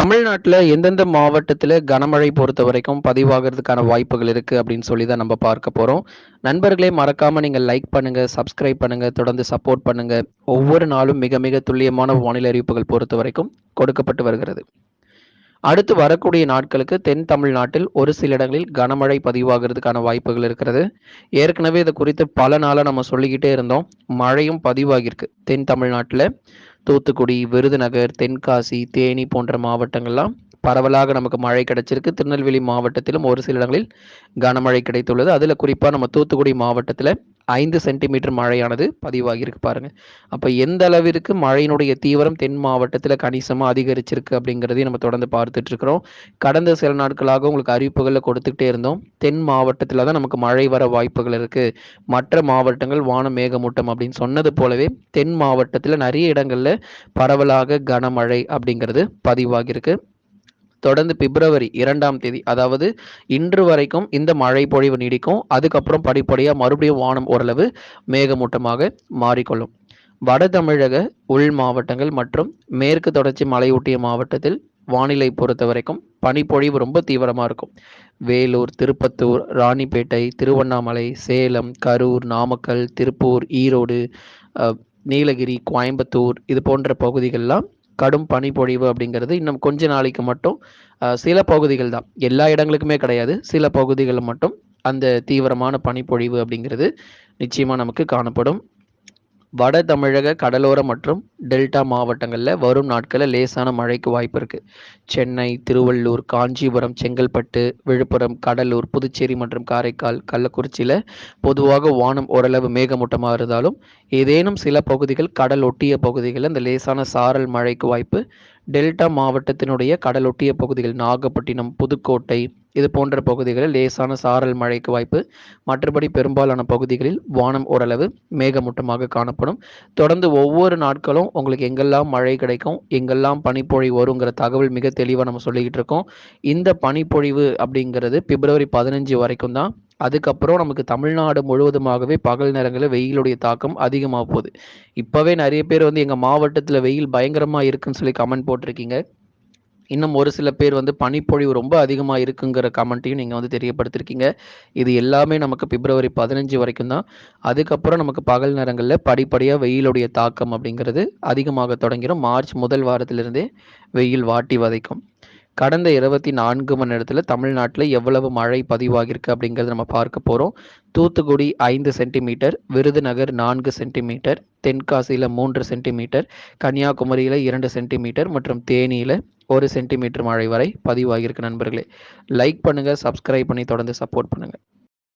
தமிழ்நாட்டில் எந்தெந்த மாவட்டத்தில் கனமழை பொறுத்த வரைக்கும் பதிவாகிறதுக்கான வாய்ப்புகள் இருக்குது அப்படின்னு சொல்லி தான் நம்ம பார்க்க போகிறோம் நண்பர்களே மறக்காமல் நீங்கள் லைக் பண்ணுங்கள் சப்ஸ்கிரைப் பண்ணுங்கள் தொடர்ந்து சப்போர்ட் பண்ணுங்கள் ஒவ்வொரு நாளும் மிக மிக துல்லியமான வானிலை அறிவிப்புகள் பொறுத்த வரைக்கும் கொடுக்கப்பட்டு வருகிறது. அடுத்து வரக்கூடிய நாட்களுக்கு தென் தமிழ்நாட்டில் ஒரு சில இடங்களில் கனமழை பதிவாகிறதுக்கான வாய்ப்புகள் இருக்கிறது. ஏற்கனவே இது குறித்து பல நாளாக நம்ம சொல்லிக்கிட்டே இருந்தோம். மழையும் பதிவாகியிருக்கு தென் தமிழ்நாட்டில். தூத்துக்குடி விருதுநகர் தென்காசி தேனி போன்ற மாவட்டங்கள்லாம் பரவலாக நமக்கு மழை கிடைச்சிருக்கு. திருநெல்வேலி மாவட்டத்திலும் ஒரு சில இடங்களில் கனமழை கிடைத்துள்ளது. அதில் குறிப்பாக நம்ம தூத்துக்குடி மாவட்டத்தில் ஐந்து சென்டிமீட்டர் மழையானது பதிவாகியிருக்கு பாருங்க. அப்போ எந்த அளவிற்கு மழையினுடைய தீவிரம் தென் மாவட்டத்தில் கணிசமாக அதிகரிச்சிருக்கு அப்படிங்கிறதையும் நம்ம தொடர்ந்து பார்த்துட்டு இருக்கிறோம். கடந்த சில நாட்களாக உங்களுக்கு அறிவிப்புகளில் கொடுத்துக்கிட்டே இருந்தோம். தென் மாவட்டத்தில் தான் நமக்கு மழை வர வாய்ப்புகள் இருக்கு. மற்ற மாவட்டங்கள் வான மேகமூட்டம் அப்படின்னு சொன்னது போலவே தென் மாவட்டத்தில் நிறைய இடங்களில் பரவலாக கனமழை அப்படிங்கிறது பதிவாகியிருக்கு. தொடர்ந்து பிப்ரவரி இரண்டாம் தேதி அதாவது இன்று வரைக்கும் இந்த மழை பொழிவு நீடிக்கும். அதுக்கப்புறம் படிப்படியாக மறுபடியும் வானம் ஓரளவு மேகமூட்டமாக மாறிக்கொள்ளும். வட தமிழக உள் மாவட்டங்கள் மற்றும் மேற்கு தொடர்ச்சி மலையொட்டிய மாவட்டத்தில் வானிலை பொறுத்த வரைக்கும் பனிப்பொழிவு ரொம்ப தீவிரமாக இருக்கும். வேலூர் திருப்பத்தூர் ராணிப்பேட்டை திருவண்ணாமலை சேலம் கரூர் நாமக்கல் திருப்பூர் ஈரோடு நீலகிரி கோயம்புத்தூர் இது போன்ற பகுதிகள்லாம் கடும் பனிப்பொழிவு அப்படிங்கிறது இன்னும் கொஞ்ச நாளைக்கு மட்டும் சில பகுதிகள் தான். எல்லா இடங்களுக்குமே கிடையாது. சில பகுதிகளில் மட்டும் அந்த தீவிரமான பனிப்பொழிவு அப்படிங்கிறது நிச்சயமாக நமக்கு காணப்படும். வட தமிழக கடலோர மற்றும் டெல்டா மாவட்டங்களில் வரும் நாட்களில் லேசான மழைக்கு வாய்ப்பு இருக்குது சென்னை திருவள்ளூர் காஞ்சிபுரம் செங்கல்பட்டு விழுப்புரம் கடலூர் புதுச்சேரி மற்றும் காரைக்கால் கள்ளக்குறிச்சியில் பொதுவாக வானம் ஓரளவு மேகமூட்டமாக இருந்தாலும் ஏதேனும் சில பகுதிகள் கடல் ஒட்டிய பகுதிகளில் இந்த லேசான சாரல் மழைக்கு வாய்ப்பு டெல்டா மாவட்டத்தினுடைய கடலொட்டிய பகுதிகள் நாகப்பட்டினம் புதுக்கோட்டை இது போன்ற பகுதிகளில் லேசான சாரல் மழைக்கு வாய்ப்பு மற்றபடி பெரும்பாலான பகுதிகளில் வானம் ஓரளவு மேகமூட்டமாக காணப்படும். தொடர்ந்து ஒவ்வொரு நாட்களும் உங்களுக்கு எங்கெல்லாம் மழை கிடைக்கும் எங்கெல்லாம் பனிப்பொழிவு வருங்கிற தகவல் மிக தெளிவாக நம்ம சொல்லிக்கிட்டு இருக்கோம். இந்த பனிப்பொழிவு அப்படிங்கிறது பிப்ரவரி பதினஞ்சு வரைக்கும் தான் அதுக்கப்புறம் நமக்கு தமிழ்நாடு முழுவதுமாகவே பகல் நேரங்களில் வெயிலுடைய தாக்கம் அதிகமாக போகுது. இப்போவே நிறைய பேர் வந்து எங்கள் மாவட்டத்தில் வெயில் பயங்கரமாக இருக்குன்னு சொல்லி கமெண்ட் போட்டிருக்கீங்க. இன்னும் ஒரு சில பேர் வந்து பனிப்பொழிவு ரொம்ப அதிகமாக இருக்குங்கிற கமெண்ட்டையும் நீங்கள் வந்து தெரியப்படுத்திருக்கீங்க. இது எல்லாமே நமக்கு பிப்ரவரி பதினஞ்சு வரைக்கும் தான். அதுக்கப்புறம் நமக்கு பகல் நேரங்களில் படிப்படியாக வெயிலுடைய தாக்கம் அப்படிங்கிறது அதிகமாக தொடங்கிடும் மார்ச் முதல் வாரத்திலிருந்தே வெயில் வாட்டி வதைக்கும். கடந்த இருபத்தி நான்கு மணி நேரத்தில் தமிழ்நாட்டில் எவ்வளவு மழை பதிவாகியிருக்கு அப்படிங்கிறத நம்ம பார்க்க போகிறோம் தூத்துக்குடி ஐந்து சென்டிமீட்டர் விருதுநகர் நான்கு சென்டிமீட்டர் தென்காசியில் மூன்று சென்டிமீட்டர் கன்னியாகுமரியில் இரண்டு சென்டிமீட்டர் மற்றும் தேனியில் ஒரு சென்டிமீட்டர் மழை வரை பதிவாகியிருக்கு நண்பர்களே. லைக் பண்ணுங்கள் சப்ஸ்கிரைப் பண்ணி தொடர்ந்து சப்போர்ட் பண்ணுங்கள்